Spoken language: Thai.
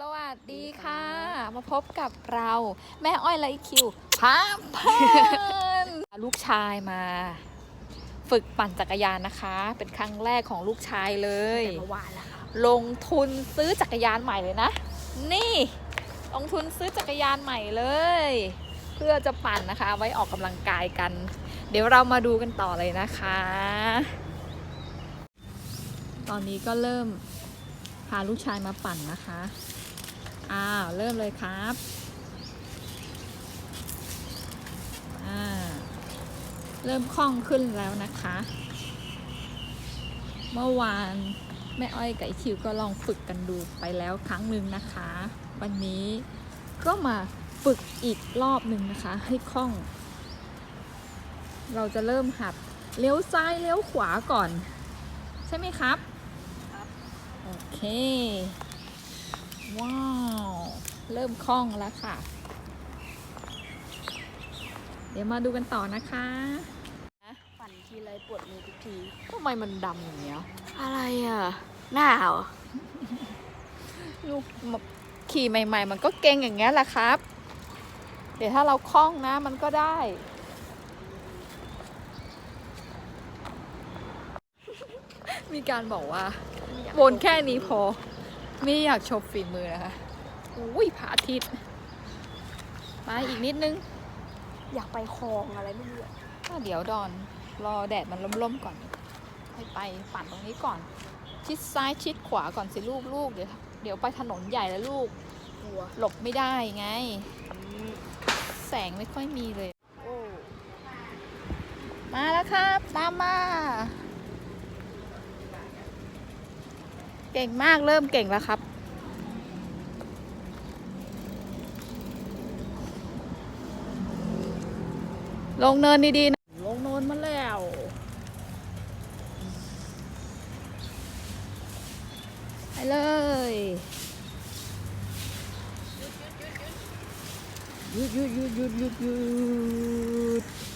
สวัสดีค่ะ มาพบกับเราแม่อ้อยและอีคิวพาเพลินลูกชายมา ฝึกปั่นจักรยานนะคะ เป็นครั้งแรกของลูกชายเลยเมื่อวานแล้วครับลงทุนซื้อจักรยานใหม่เลยนะ นี่ ลงทุนซื้อจักรยานใหม่เลย เพื่อจะปั่นนะคะ ไว้ออกกำลังกายกัน เดี๋ยวเรามาดูกันต่อเลยนะคะ ตอนนี้ก็เริ่ม พาลูกชายมาปั่นนะคะ อ้าว เริ่มเลยครับอ่าเริ่มคล่องขึ้นแล้วนะคะ เมื่อวานแม่อ้อยกับไอคิวก็ลองฝึกกันดูไปแล้วครั้งหนึ่งนะคะ วันนี้ก็มาฝึกอีกรอบหนึ่งนะคะ ให้คล่อง เราจะเริ่มหัดเลี้ยวซ้ายเลี้ยวขวาก่อน ใช่ไหมครับ โอเค ว้าว เริ่มคล่องแล้วค่ะ เดี๋ยวมาดูกันต่อนะคะปั่นทีไรปวดมือทุกทีทำไมมันดำอย่างเงี้ย อะไรอะ หน้าเหรอลูกขี่ใหม่ ๆ มันก็เก่งอย่างเงี้ยแหละครับ เดี๋ยวถ้าเราคล่องนะมันก็ได้มีการบอกว่า บนแค่นี้พอ ไม่อยากโชว์ฝีมือนะคะอุ้ยพระอาทิตย์มาอีกนิดนึง อยากไปคลองอะไรไม่รู้อะอะเดี๋ยวดอน รอแดดมันล่มๆก่อน ให้ไปปั่นตรงนี้ก่อน ชิดซ้ายชิดขวาก่อนสิลูกลูกเดี๋ยวเดี๋ยวไปถนนใหญ่แล้วลูก กลัวหลบไม่ได้ไงอืมแสงไม่ค่อยมีเลย โอ้ มาแล้วครับ ตามมา เก่งมากเริ่มเก่งแล้วครับ ลงเนินดีๆนะ ลงเนินมาแล้ว ไปเลยหยุดหยุดหยุดหยุดหยุดหยุด